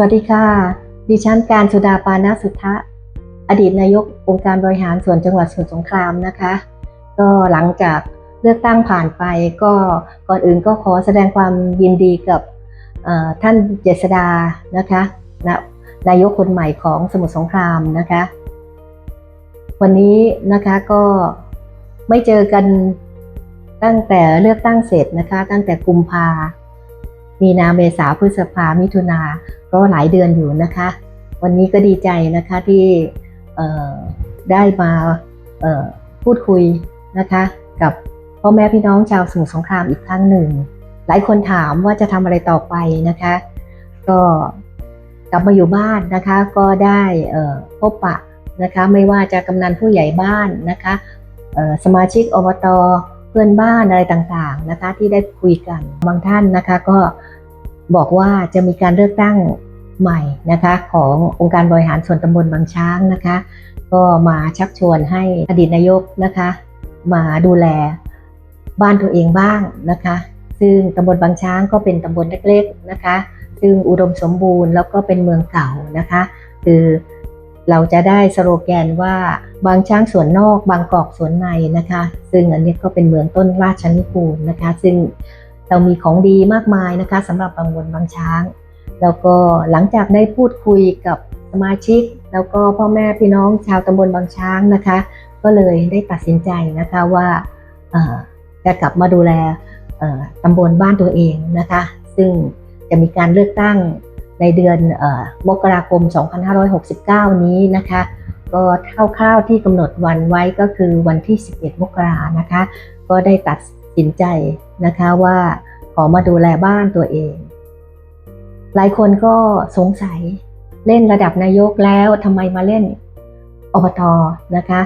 วัสดีค่ะ ดิฉันการสุดาปานาสุทธะ อดีตนายกองค์การบริหารส่วนจังหวัดสมุทรสงครามนะคะ ก็หลังจากเลือกตั้งผ่านไปก็ก่อนอื่นก็ขอแสดงความยินดีกับท่านเจษดานะคะนะนายกคนใหม่ของสมุทรสงครามนะคะ วันนี้นะคะก็ไม่เจอกันตั้งแต่เลือกตั้งเสร็จนะคะ ตั้งแต่กุมภา มีนาเมษาพฤษภามิถุนาก็หลายเดือนอยู่นะคะ วันนี้ก็ดีใจนะคะที่ได้มาพูดคุยนะคะ กับพ่อแม่พี่น้องชาวสมุทรสงครามอีกครั้งหนึ่ง หลายคนถามว่าจะทำอะไรต่อไปนะคะ ก็กลับมาอยู่บ้านนะคะ ก็ได้พบปะนะคะ ไม่ว่าจะกำนันผู้ใหญ่บ้านนะคะสมาชิกอบตเพื่อนบ้านอะไรต่างๆนะคะ ที่ได้คุยกันบางท่านนะคะ ก็ บอกว่าจะมีการเลือกตั้งใหม่นะคะขององค์การบริหารส่วนตำบลบางช้างนะคะ ก็มาชักชวนให้อดีตนายกนะคะ มาดูแลบ้านตัวเองบ้างนะคะ ซึ่งตำบลบางช้างก็เป็นตำบลเล็กๆนะคะ ซึ่งอุดมสมบูรณ์แล้วก็เป็นเมืองเก่านะคะ คือเราจะได้สโลแกนว่าบางช้างสวนนอกบางกอกสวนในนะคะ ซึ่งอันนี้ก็เป็นเมืองต้นราชนิกูลนะคะ ซึ่ง เรามีของดีมากมายนะคะสำหรับตำบลบางช้าง แล้วก็หลังจากได้พูดคุยกับสมาชิก แล้วก็พ่อแม่พี่น้องชาวตำบลบางช้างนะคะ ก็เลยได้ตัดสินใจนะคะว่าจะกลับมาดูแลตำบลบ้านตัวเองนะคะ ซึ่งจะมีการเลือกตั้งในเดือนอมกราคม 2569 นี้นะคะ ก็คร่าวๆที่กำหนดวันไว้ก็คือวันที่ 11 มกรานะคะ ก็ได้ตัดสินใจ นะคะว่าขอมาดูแลบ้านตัวเอง หลายคนก็สงสัยเล่นระดับนายกแล้วทำไมมาเล่นอบตนะคะ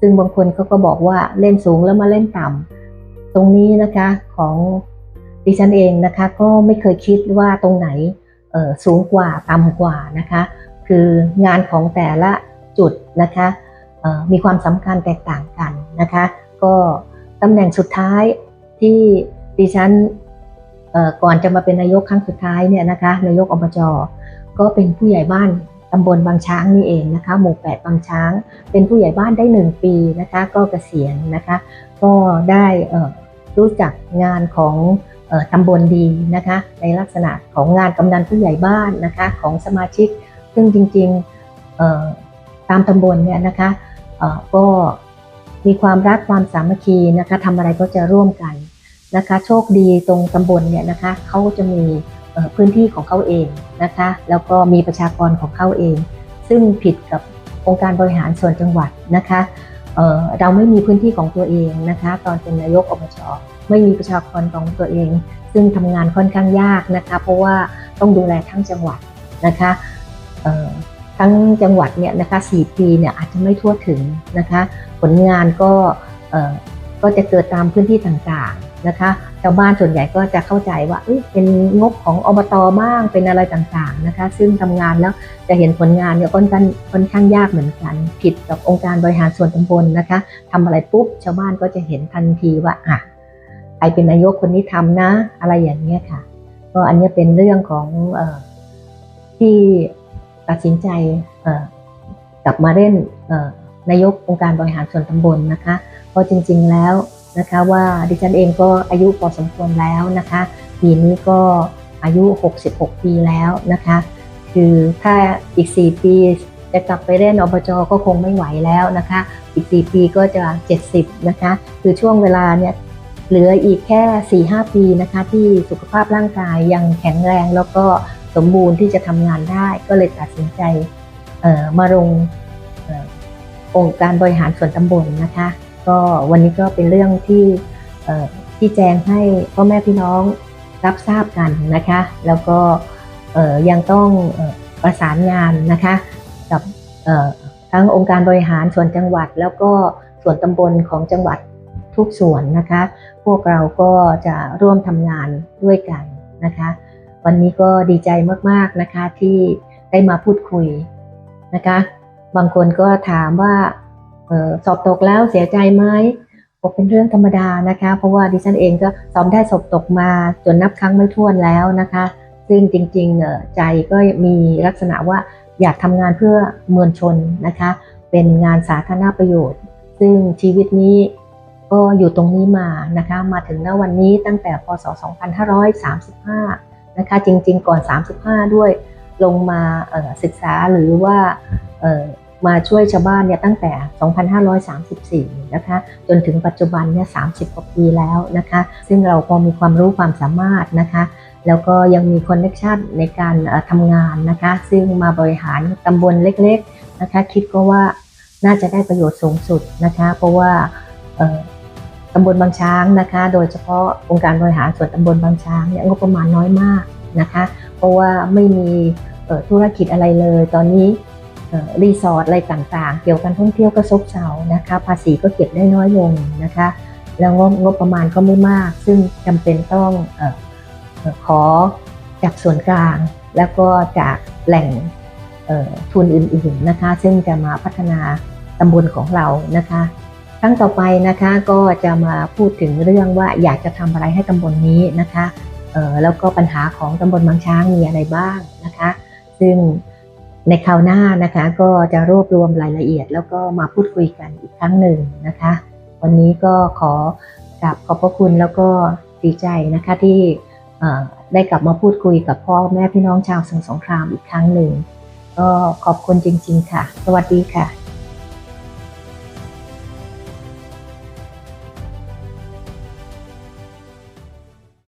ซึ่งบางคนเขาก็บอกว่าเล่นสูงแล้วมาเล่นต่ำตรงนี้นะคะของดิฉันเองนะคะก็ไม่เคยคิดว่าตรงไหนออสูงกว่าต่ำกว่านะคะ คืองานของแต่ละจุดนะคะออมีความสำคัญแตกต่างกันนะคะ ก็ตำแหน่งสุดท้ายที่ ดิฉันก่อนจะมาเป็นนายกครั้งสุดท้ายเนี่ยนะคะนายกอบจก็เป็นผู้ใหญ่บ้านตำบลบางช้างนี่เองนะคะหมู่แปดบางช้าง เป็นผู้ใหญ่บ้านได้หนึ่งปีนะคะก็เกษียณนะคะก็ได้รู้จักงานของออตำบลดีนะคะในลักษณะของงานกำนันผู้ใหญ่บ้านนะคะของสมาชิก ซึ่งจริงๆตามตำบลเนี่ยนะคะก็มีความรักความสามัคคีนะคะทำอะไรก็จะร่วมกัน นะคะ โชคดีตรงตำบลเนี่ยนะคะเขาจะมีพื้นที่ของเขาเองนะคะ แล้วก็มีประชากรของเขาเอง ซึ่งผิดกับองค์การบริหารส่วนจังหวัดนะคะเเราไม่มีพื้นที่ของตัวเองนะคะ ตอนเป็นนายกอบจไม่มีประชากรของตัวเอง ซึ่งทำงานค่อนข้างยากนะคะ เพราะว่าต้องดูแลทั้งจังหวัดนะคะทั้งจังหวัดเนี่ยนะคะ4ปีเนี่ยอาจจะไม่ทั่วถึงนะคะ ผลงานก็ก็จะเกิดตามพื้นที่ต่างๆ นะคะชาวบ้านส่วนใหญ่ก็จะเข้าใจว่าเเป็นงบของอบตบ้างเป็นอะไรต่างๆนะคะ ซึ่งทำงานแล้วจะเห็นผลงานเนี่ยค่อนข้างค่อนข้างยากเหมือนกัน ผิดกับองค์การบริหารส่วนตำบลนะคะทำอะไรปุ๊บชาวบ้านก็จะเห็นทันทีว่าอะใครเป็นนายกคนนี้ทำนะ อะไรอย่างเงี้ยค่ะ ก็อันนี้เป็นเรื่องของออที่ตัดสินใจกลับมาเล่นเอ่อนายกองค์การบริหารส่วนตำบลนะคะ เพราะจริง ๆ แล้ว นะคะว่าดิฉันเองก็อายุพอสมควรแล้วนะคะ ปีนี้ก็อายุ 66 ปีแล้วนะคะ คือถ้าอีก 4 ปีจะกลับไปเล่นอบจก็คงไม่ไหวแล้วนะคะ อีก 4 ปีก็จะ 70 นะคะ คือช่วงเวลาเนี่ยเหลืออีกแค่ 4-5 ปีนะคะ ที่สุขภาพร่างกายยังแข็งแรงแล้วก็สมบูรณ์ที่จะทำงานได้ก็เลยตัดสินใจมาลงเอ่อองค์การบริหารส่วนตำบลนะคะ ก็วันนี้ก็เป็นเรื่องที่ที่แจ้งให้พ่อแม่พี่น้องรับทราบกันนะคะ แล้วก็ยังต้องอประสานงานนะคะกับทั้งองค์การบริหารส่วนจังหวัด แล้วก็ส่วนตำบลของจังหวัดทุกส่วนนะคะ พวกเราก็จะร่วมทำงานด้วยกันนะคะ วันนี้ก็ดีใจมากๆนะคะที่ได้มาพูดคุยนะคะ บางคนก็ถามว่า สอบตกแล้วเสียใจไหมบอกเป็นเรื่องธรรมดานะคะ เพราะว่าดิฉันเองก็สอบได้สอบตกมาจนนับครั้งไม่ถ้วนแล้วนะคะ ซึ่งจริงๆเออใจก็มีลักษณะว่าอยากทำงานเพื่อมวลชนนะคะ เป็นงานสาธารณประโยชน์ ซึ่งชีวิตนี้ก็อยู่ตรงนี้มานะคะ มาถึงณวันนี้ตั้งแต่พศ 2535 นะคะ จริงๆ ก่อน 35 ด้วยลงมาศึกษาหรือว่า มาช่วยชาวบ้านเนี่ยตั้งแต่ 2534 นะคะ จนถึงปัจจุบันเนี่ย 30 กว่าปีแล้วนะคะ ซึ่งเราพอมีความรู้ความสามารถนะคะ แล้วก็ยังมีคอนเน c ชันในการทำงานนะคะ ซึ่งมาบริหารตำบลเล็กๆนะคะ คิดก็ว่าน่าจะได้ประโยชน์สูงสุดนะคะ เพราะว่าตำบลบางช้างนะคะ โดยเฉพาะองค์การบริหารส่วนตำบลบางช้างเนี่ยงบประมาณน้อยมากนะคะ เพราะว่าไม่มีธุรกิจอะไรเลย ตอนนี้ รีสอร์ทอะไรต่างๆ เกี่ยวกับการท่องเที่ยวก็ซบเซานะคะ ภาษีก็เก็บได้น้อยลงนะคะ แล้วงบงบประมาณก็ไม่มาก ซึ่งจำเป็นต้องออขอจากส่วนกลาง แล้วก็จากแหล่งทุนอื่นๆนะคะ ซึ่งจะมาพัฒนาตำบลของเรานะคะครั้งต่อไปนะคะก็จะมาพูดถึงเรื่องว่าอยากจะทำอะไรให้ตำบลนี้นะคะแล้วก็ปัญหาของตำบลบางช้างมีอะไรบ้างนะคะ ซึ่ง ในคราวหน้านะคะก็จะรวบรวมรายละเอียด แล้วก็มาพูดคุยกันอีกครั้งหนึ่งนะคะ วันนี้ก็ขอกราบขอบพระคุณแล้วก็ดีใจนะคะที่ได้กลับมาพูดคุยกับพ่อแม่พี่น้องชาวสังสงครามอีกครั้งหนึ่งก็ขอบคุณจริง ๆ ค่ะ สวัสดีค่ะ